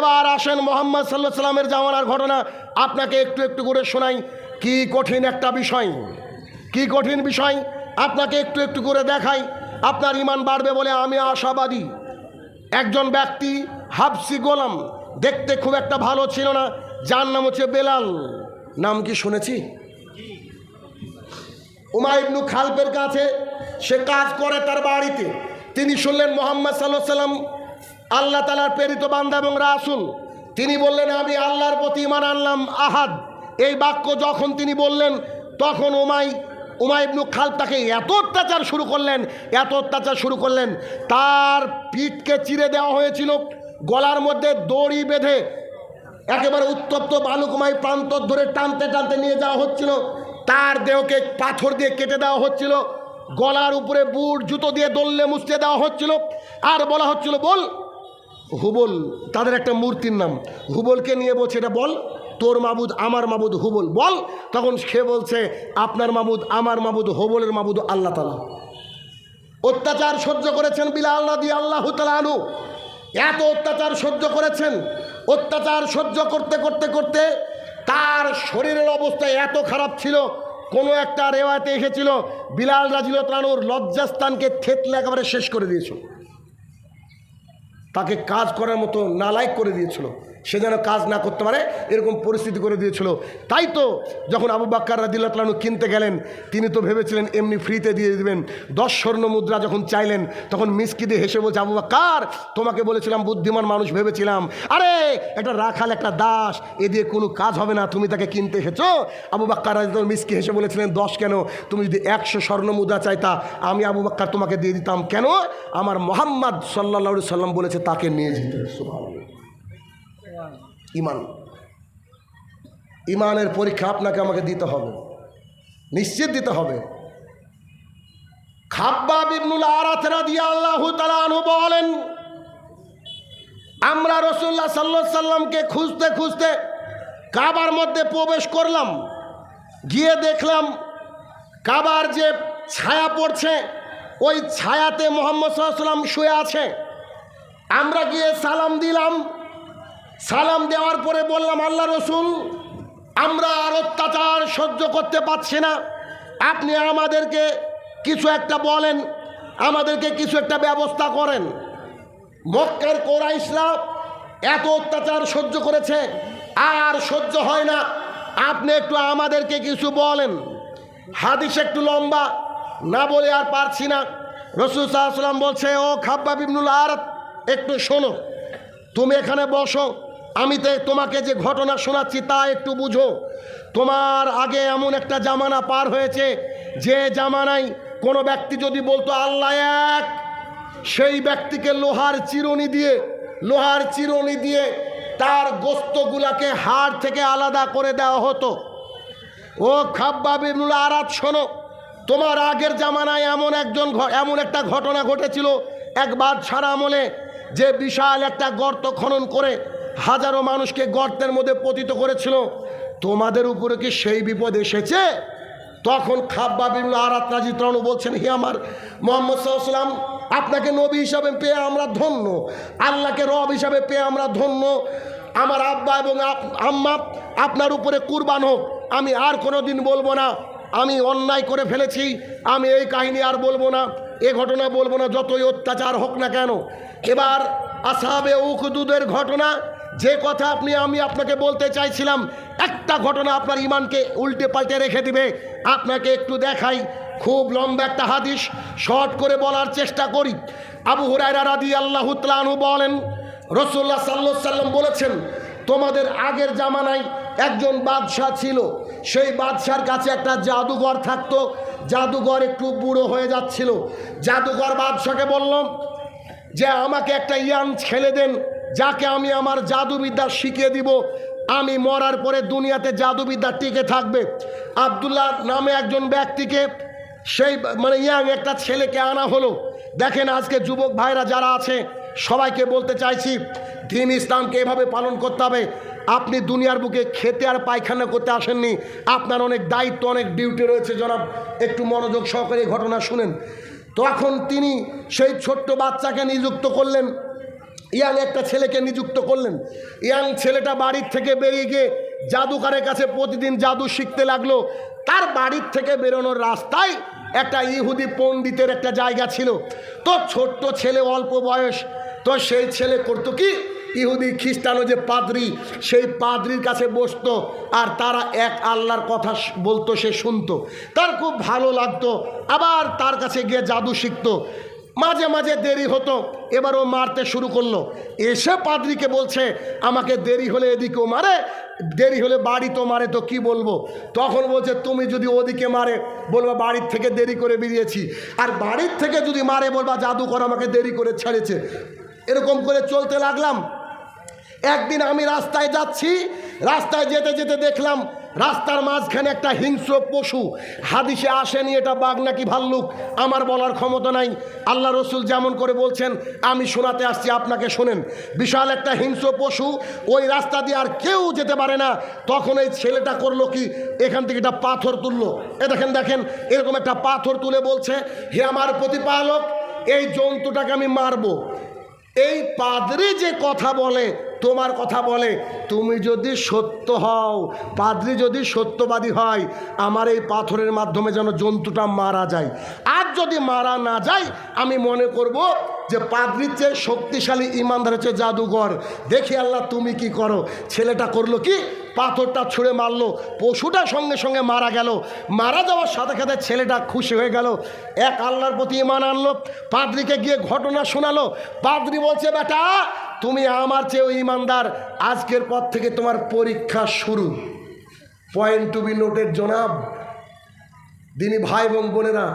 এবার আসেন মোহাম্মদ সাল্লাহ সাল্লামের জামানার ঘটনা। আপনাকে একটু একটু করে শোনাই। কি কঠিন একটা বিষয়? কি কঠিন বিষয়? আপনাকে একটু একটু করে দেখাই। আপনার ইমান বাড়বে বলে আমি আশাবাদী। একজন ব্যক্তি হাফসি গোলাম, দেখতে খুব একটা ভালো ছিল না। যার নাম হচ্ছে বেলাল। নাম কি শুনেছি? উমাইবনু খালপের কাছে। সে কাজ করে তার বাড়িতে। তিনি শুনলেন মোহাম্মদ সাল্লাহ সাল্লাম আল্লাহ তালার প্রেরিত বান্দা এবং রাসুল। তিনি বললেন, আমি আল্লাহর প্রতি ইমান আনলাম, আহাদ। এই বাক্য যখন তিনি বললেন, তখন উমাই উমাইবনু খালপ তাকে এত অত্যাচার শুরু করলেন, এত অত্যাচার শুরু করলেন, তার পিঠকে চিরে দেওয়া হয়েছিল, গলার মধ্যে দড়ি বেঁধে একেবারে উত্তপ্ত বালুকমাই প্রান্ত ধরে টানতে টানতে নিয়ে যাওয়া হচ্ছিল। তার দেহকে পাথর দিয়ে কেটে দেওয়া হচ্ছিল, গলার উপরে বুট, জুতো দিয়ে দললে মুছতে দেওয়া হচ্ছিল। আর বলা হচ্ছিল, বল হুবল, তাদের একটা মূর্তির নাম। হুবলকে নিয়ে বলছে, এটা বল, তোর মাবুদ, আমার মাবুদ হুবল। বল, তখন সে বলছে, আপনার মাবুদ, আমার মাবুদ হুবলের মাবুদ আল্লাহ তালা অত্যাচার সহ্য করেছেন বিলাল রাদি আল্লাহ তালু এত অত্যাচার সহ্য করেছেন, অত্যাচার সহ্য করতে করতে করতে তার শরীরের অবস্থা এত খারাপ ছিল, কোনো একটা রেওয়াতে এসেছিল, বিলাল রাজিল তানুর লজ্জাস্থানকে থেতলে একেবারে শেষ করে দিয়েছিল। তাকে কাজ করার মতো নালায়ক করে দিয়েছিল। সে যেন কাজ না করতে পারে, এরকম পরিস্থিতি করে দিয়েছিল। তাই তো যখন আবু বাক্কার রাদিল্লা তালানু কিনতে গেলেন, তিনি তো ভেবেছিলেন এমনি ফ্রিতে দিয়ে দেবেন। দশ স্বর্ণ মুদ্রা যখন চাইলেন, তখন মিসকি দিয়ে হেসে বলছে, আবু বাক্কার, তোমাকে বলেছিলাম, বুদ্ধিমান মানুষ ভেবেছিলাম। আরে, একটা রাখাল, একটা দাস, এ দিয়ে কোনো কাজ হবে না, তুমি তাকে কিনতে এসেছ? আবু বাক্কার রাজি মিসকি হেসে বলেছিলেন, দশ কেন? তুমি যদি একশো স্বর্ণ মুদ্রা চাইতা, আমি আবু বাক্কার তোমাকে দিয়ে দিতাম। কেন? আমার মোহাম্মদ সাল্লা সাল্লাম বলেছে, তাকে নিয়ে যেতে সুবহানাল্লাহ। ইমান। ইমানের পরীক্ষা আপনাকে আমাকে দিতে হবে। নিশ্চিত দিতে হবে। খাব্বা বিবনুল আরাতরা দিয়ে আল্লাহ তালানু বলেন, আমরা রসুল্লাহ সাল্লা সাল্লামকে খুঁজতে খুঁজতে কাবার মধ্যে প্রবেশ করলাম। গিয়ে দেখলাম কাবার যে ছায়া পড়ছে, ওই ছায়াতে মোহাম্মদ সাল্লাম শুয়ে আছে। আমরা গিয়ে সালাম দিলাম। সালাম দেওয়ার পরে বললাম, আল্লাহ রসুল, আমরা আর অত্যাচার সহ্য করতে পারছি না। আপনি আমাদেরকে কিছু একটা বলেন, আমাদেরকে কিছু একটা ব্যবস্থা করেন। মক্কের কোরাইশরা এত অত্যাচার সহ্য করেছে, আর সহ্য হয় না। আপনি একটু আমাদেরকে কিছু বলেন। হাদিস একটু লম্বা, না বলে আর পারছি না। রসুল সাল্লাম বলছে, ও খাব্বা বিবনুল আর একটু শোনো। তুমি এখানে বসো আমি তো তোমাকে যে ঘটনা শোনাচ্ছি তা একটু বুঝো। তোমার আগে এমন একটা জামানা পার হয়েছে, যে জামানায় কোনো ব্যক্তি যদি বলতো, আল্লাহ এক! সেই ব্যক্তিকে লোহার চিরুনি দিয়ে, লোহার চিরুনি দিয়ে তার গোস্তগুলাকে হাড় থেকে আলাদা করে দেওয়া হতো। ও খাব্বা বিমুল আরাত, শোনো, তোমার আগের জামানায় এমন একজন এমন একটা ঘটনা ঘটেছিল এক বাদশার আমলে, যে বিশাল একটা গর্ত খনন করে হাজারো মানুষকে গর্তের মধ্যে পতিত করেছিল। তোমাদের উপরে কি সেই বিপদ এসেছে? তখন খাব্বা বিমুল আরাত রাজি তরণু বলছেন, হে আমার মোহাম্মদ সাল্লাম আপনাকে নবী হিসাবে পেয়ে আমরা ধন্য। আল্লাহকে রব হিসাবে পেয়ে আমরা ধন্য। আমার আব্বা এবং আম্মা, আপনার উপরে কুরবান হোক। আমি আর কোনো দিন বলব না। আমি অন্যায় করে ফেলেছি। আমি এই কাহিনী আর বলব না। এ ঘটনা বলব না। যতই অত্যাচার হোক না কেন। এবার আসাবে উখদুদের ঘটনা যে কথা আপনি, আমি আপনাকে বলতে চাইছিলাম, একটা ঘটনা আপনার ইমানকে উল্টে পাল্টে রেখে দিবে। আপনাকে একটু দেখাই, খুব লম্বা একটা হাদিস, শর্ট করে বলার চেষ্টা করি। আবু হুরায়রা রাদি আল্লাহ তালু বলেন রসুল্লাহ সাল্লাহ সাল্লাম বলেছেন, তোমাদের আগের জামানায় একজন বাদশাহ ছিল। সেই বাদশার কাছে একটা জাদুঘর থাকতো। জাদুঘর একটু বুড়ো হয়ে যাচ্ছিল। জাদুঘর বাদশাকে বললাম যে, আমাকে একটা ইয়ান ছেলে দেন। যাকে আমি আমার জাদুবিদ্যা শিখিয়ে দিব, আমি মরার পরে দুনিয়াতে জাদুবিদ্যা টিকে থাকবে। আবদুল্লাহ নামে একজন ব্যক্তিকে সেই মানে ইয়াং একটা ছেলেকে আনা হলো। দেখেন আজকে যুবক ভাইরা যারা আছে, সবাইকে বলতে চাইছি, দিন ইসলামকে এভাবে পালন করতে হবে। আপনি দুনিয়ার বুকে খেতে আর পায়খানা করতে আসেননি। আপনার অনেক দায়িত্ব, অনেক ডিউটি রয়েছে জনাব। একটু মনোযোগ সহকারে ঘটনা শুনেন। তখন তিনি সেই ছোট্ট বাচ্চাকে নিযুক্ত করলেন। ইয়াং একটা ছেলেকে নিযুক্ত করলেন। ইয়াং ছেলেটা বাড়ির থেকে বেরিয়ে গিয়ে জাদুকারের কাছে প্রতিদিন জাদু শিখতে লাগল। তার বাড়ির থেকে বেরোনোর রাস্তায় একটা ইহুদি পণ্ডিতের একটা জায়গা ছিল। তো ছোট্ট ছেলে অল্প বয়স, তো সেই ছেলে করতো কি? ইহুদি, খ্রিস্টানও যে পাদ্রি, সেই পাদ্রির কাছে বসতো আর তারা এক আল্লাহর কথা বলতো, সে শুনতো। তার খুব ভালো লাগতো। আবার তার কাছে গিয়ে জাদু শিখতো। মাঝে মাঝে দেরি হতো, এবার ও মারতে শুরু করল। এসে পাদ্রিকে বলছে, আমাকে দেরি হলে এদিকেও মারে, দেরি হলে বাড়ি তো মারে, তো কি বলব? তখন বলছে, তুমি যদি ওদিকে মারে, বলবা বাড়ির থেকে দেরি করে বেরিয়েছি। আর বাড়ির থেকে যদি মারে, বলবা জাদুকর আমাকে দেরি করে ছেড়েছে। এরকম করে চলতে লাগলাম। একদিন আমি রাস্তায় যাচ্ছি, রাস্তায় যেতে যেতে দেখলাম রাস্তার মাঝখানে একটা হিংস্র পশু। হাদিসে আসেনি এটা বাঘ নাকি ভাল্লুক? আমার বলার ক্ষমতা নাই। আল্লাহ রসুল যেমন করে বলছেন, আমি শোনাতে আসছি, আপনাকে শোনেন। বিশাল একটা হিংস্র পশু, ওই রাস্তা দিয়ে আর কেউ যেতে পারে না। তখন এই ছেলেটা করল কি? এখান থেকে একটা পাথর তুললো। এ দেখেন দেখেন, এরকম একটা পাথর তুলে বলছে, হে আমার প্রতিপালক, এই জন্তুটাকে আমি মারবো। এই পাদরে যে কথা বলে তোমার কথা বলে, তুমি যদি সত্য হও, পাদ্রি যদি সত্যবাদী হয়, আমার এই পাথরের মাধ্যমে যেন জন্তুটা মারা যায়। আর যদি মারা না যায়, আমি মনে করব যে পাদ্রির চেয়ে শক্তিশালী ইমানদার হচ্ছে জাদুঘর। দেখি আল্লাহ, তুমি কি করো? ছেলেটা করল কি? পাথরটা ছুঁড়ে মারলো, পশুটা সঙ্গে সঙ্গে মারা গেল। মারা যাওয়ার সাথে সাথে ছেলেটা খুশি হয়ে গেল। এক আল্লাহর প্রতি ইমান আনলো, পাদ্রিকে গিয়ে ঘটনা শোনালো। পাদ্রি বলছে, বেটা তুমি আমার চেয়েও ইমানদার, আজকের পর থেকে তোমার পরীক্ষা শুরু। পয়েন্ট টু বি নোটের জনাব। দিনী ভাই এবং বোনেরা,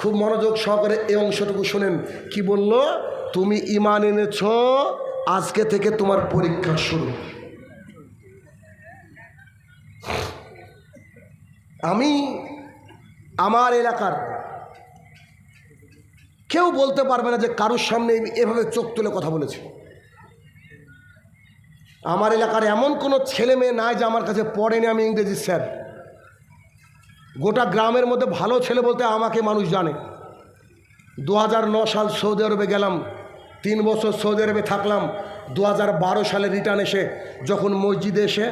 খুব মনোযোগ সহকারে এই অংশটুকু শোনেন। কি বলল? তুমি ইমান এনেছ, আজকে থেকে তোমার পরীক্ষা শুরু। আমি আমার এলাকার, কেউ বলতে পারবে না যে কারোর সামনে এভাবে চোখ তুলে কথা বলেছে। আমার এলাকার এমন কোনো ছেলে মেয়ে নাই যে আমার কাছে পড়েনি আমি ইংরেজি স্যার। গোটা গ্রামের মধ্যে ভালো ছেলে বলতে আমাকে মানুষ জানে। দু সাল সৌদি আরবে গেলাম, তিন বছর সৌদি আরবে থাকলাম দু হাজার বারো সালে রিটার্ন এসে যখন মসজিদে এসে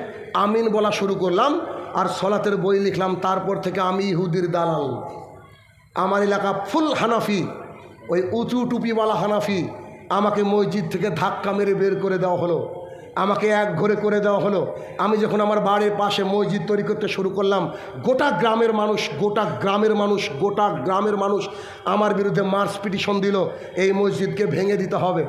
আমিন বলা শুরু করলাম আর সলাতের বই লিখলাম, তারপর থেকে আমি ইহুদির দালাল। আমার এলাকা ফুল হানাফি, ওই উঁচু টুপিওয়ালা হানাফি আমাকে মসজিদ থেকে ধাক্কা মেরে বের করে দেওয়া হলো। আমাকে এক ঘরে করে দেওয়া হলো। আমি যখন আমার বাড়ির পাশে মসজিদ তৈরি করতে শুরু করলাম, গোটা গ্রামের মানুষ, গোটা গ্রামের মানুষ, গোটা গ্রামের মানুষ আমার বিরুদ্ধে মার্স পিটিশন দিল, এই মসজিদকে ভেঙে দিতে হবে।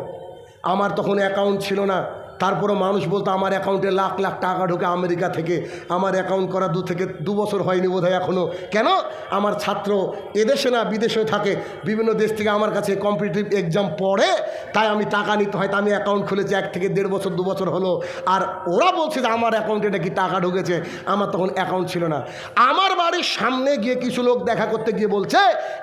আমার তখন অ্যাকাউন্ট ছিল না। তারপরও মানুষ বলতো, আমার অ্যাকাউন্টে লাখ লাখ টাকা ঢোকে আমেরিকা থেকে। আমার অ্যাকাউন্ট করা দু থেকে দু বছর হয়নি বোধহয় এখনও কেন? আমার ছাত্র এদেশে না বিদেশে থাকে। বিভিন্ন দেশ থেকে আমার কাছে কম্পিটিটিভ এক্সাম পড়ে, তাই আমি টাকা নিতে হয়, তাই আমি অ্যাকাউন্ট খুলেছি এক থেকে দেড় বছর, দু বছর হলো। আর ওরা বলছে যে, আমার অ্যাকাউন্টে নাকি টাকা ঢুকেছে। আমার তখন অ্যাকাউন্ট ছিল না। আমার বাড়ির সামনে গিয়ে কিছু লোক দেখা করতে গিয়ে বলছে,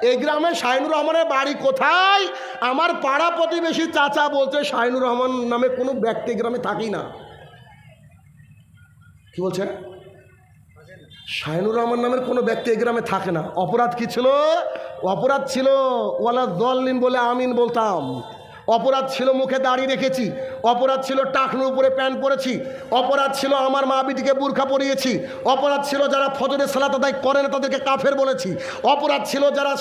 এই গ্রামে শাহিনুর রহমানের বাড়ি কোথায়? আমার পাড়া প্রতিবেশী চাচা বলছে, শাহিনুর রহমান নামে কোনো ব্যক্তি গ্রামে থাকি না। কি বলছেন? শাহিনুর রহমান নামের কোনো ব্যক্তি এই গ্রামে থাকে না। অপরাধ কি ছিল? অপরাধ ছিল, ওয়ালা দলিন বলে আমিন বলতাম। অপরাধ ছিল মুখে দাড়ি রেখেছি, অপরাধ ছিল টাকনুর উপরে প্যান্ট পরেছি, অপরাধ ছিল আমার মা বিটিকে বুর্খা পরিয়েছি, অপরাধ ছিল যারা ফজরের সালাত আদায় করে না তাদেরকে কাফের বলেছি, অপরাধ ছিল যারা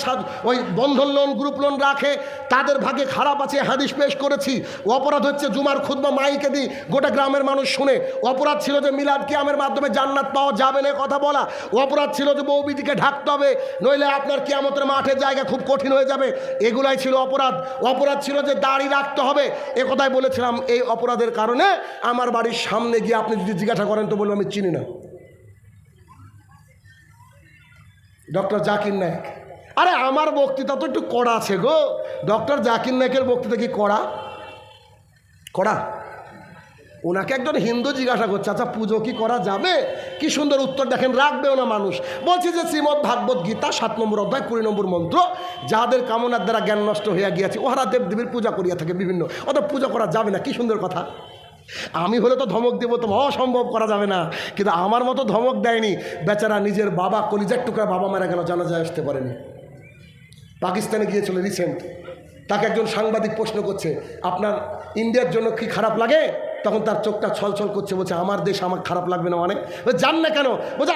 ওই বন্ধন লোন গ্রুপ লোন রাখে, তাদের ভাগে খারাপ আছে হাদিস পেশ করেছি, অপরাধ হচ্ছে জুমার খুদ্া মাইকে দিই গোটা গ্রামের মানুষ শুনে, অপরাধ ছিল যে মিলাদ কিয়ামের মাধ্যমে জান্নাত পাওয়া যাবে না কথা বলা, অপরাধ ছিল যে বৌবিদিকে ঢাকতে হবে, নইলে আপনার কিয়ামতের মাঠের জায়গা খুব কঠিন হয়ে যাবে, এগুলাই ছিল অপরাধ অপরাধ ছিল যে দাড়ি রাখতে হবে। এ বলেছিলাম এই অপরাধের কারণে। আমার বাড়ির সামনে গিয়ে আপনি যদি জিজ্ঞাসা করেন তো বলব আমি চিনি না। ডক্টর জাকির নায়ক। আরে আমার বক্তৃতা তো একটু কড়া আছে গো। ডক্টর জাকির নায়কের বক্তৃতা কি কড়া? কড়া? ওনাকে একজন হিন্দু জিজ্ঞাসা করছে আচ্ছা পুজো কি করা যাবে? কি সুন্দর উত্তর দেখেন রাখবেও না মানুষ। বলছি যে, শ্রীমদ ভাগবত গীতা, সাত নম্বর অধ্যায়, কুড়ি নম্বর মন্ত্র যাদের কামনার দ্বারা জ্ঞান নষ্ট হইয়া গিয়াছে ওহারা দেব দেবীর পূজা করিয়া থাকে বিভিন্ন। অত পূজা করা যাবে না, কি সুন্দর কথা। আমি হলে তো ধমক দেবো, তো অসম্ভব করা যাবে না। কিন্তু আমার মতো ধমক দেয়নি, বেচারা নিজের বাবা, কলিজার টুকরা বাবা মারা গেল জানা যায় আসতে পারেনি। পাকিস্তানে গিয়েছিল রিসেন্ট তাকে একজন সাংবাদিক প্রশ্ন করছে, আপনার ইন্ডিয়ার জন্য কি খারাপ লাগে? তখন তার চোখটা ছলছল করছে, বলছে, আমার দেশ আমার খারাপ লাগবে না অনেক। জান না কেন, বলছে